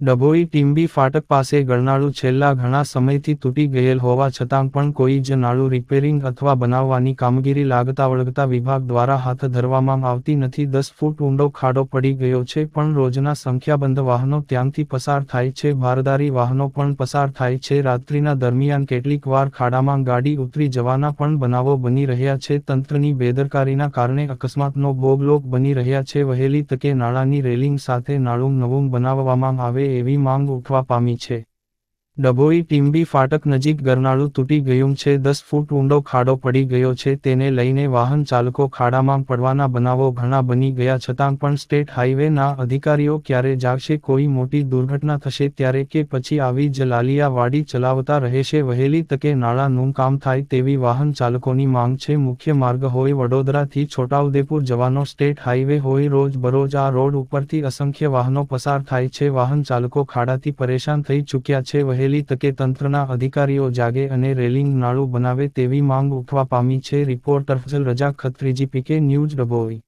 ડભોઈ ટીમ્બી ફાટક પાસે ગળનાળું છેલ્લા ઘણા સમયથી તૂટી ગયેલ હોવા છતાં પણ કોઈ જ નાળું રિપેરિંગ અથવા બનાવવાની કામગીરી લાગતા વળગતા વિભાગ દ્વારા હાથ ધરવામાં આવતી નથી. દસ ફૂટ ઊંડો ખાડો પડી ગયો છે, પણ રોજના સંખ્યાબંધ વાહનો ત્યાંથી પસાર થાય છે. ભારદારી વાહનો પણ પસાર થાય છે. રાત્રિના દરમિયાન કેટલીક વાર ખાડામાં ગાડી ઉતરી જવાના પણ બનાવો બની રહ્યા છે. તંત્રની બેદરકારીના કારણે અકસ્માતનો ભોગલોક બની રહ્યા છે. વહેલી તકે નાળાની રેલિંગ સાથે નાળું નવું બનાવવામાં આવે એવી માંગ ઉઠવા પામી છે. ડભોઈ ટીમ્બી ફાટક નજીક ગરનાળું તૂટી ગયું છે. દસ ફૂટ ઊંડો ખાડો પડી ગયો છે. તેને લઈને વાહન ચાલકો ખાડામાં પડવાના બનાવો ઘણા બની ગયા, છતાં પણ સ્ટેટ હાઈવેના અધિકારીઓ ક્યારે જાગશે, કોઈ મોટી દુર્ઘટના થશે ત્યારે કે પછી આવી જ લાલિયા વાડી ચલાવતા રહેશે. વહેલી તકે નાળાનું કામ થાય તેવી વાહન ચાલકોની માંગ છે. મુખ્ય માર્ગ હોય વડોદરાથી છોટાઉદેપુર જવાનો સ્ટેટ હાઈવે હોય રોજ બરોજ આ રોડ ઉપરથી અસંખ્ય વાહનો પસાર થાય છે. વાહન ચાલકો ખાડાથી પરેશાન થઈ ચૂક્યા છે. વહેલી તકે તંત્રના અધિકારીઓ જાગે અને રેલિંગ નાળું બનાવે તેવી માંગ ઉઠવા પામી છે. રિપોર્ટર ફઝલ રજા, ખત્રીજી પીકે ન્યૂઝ ડભોઈ.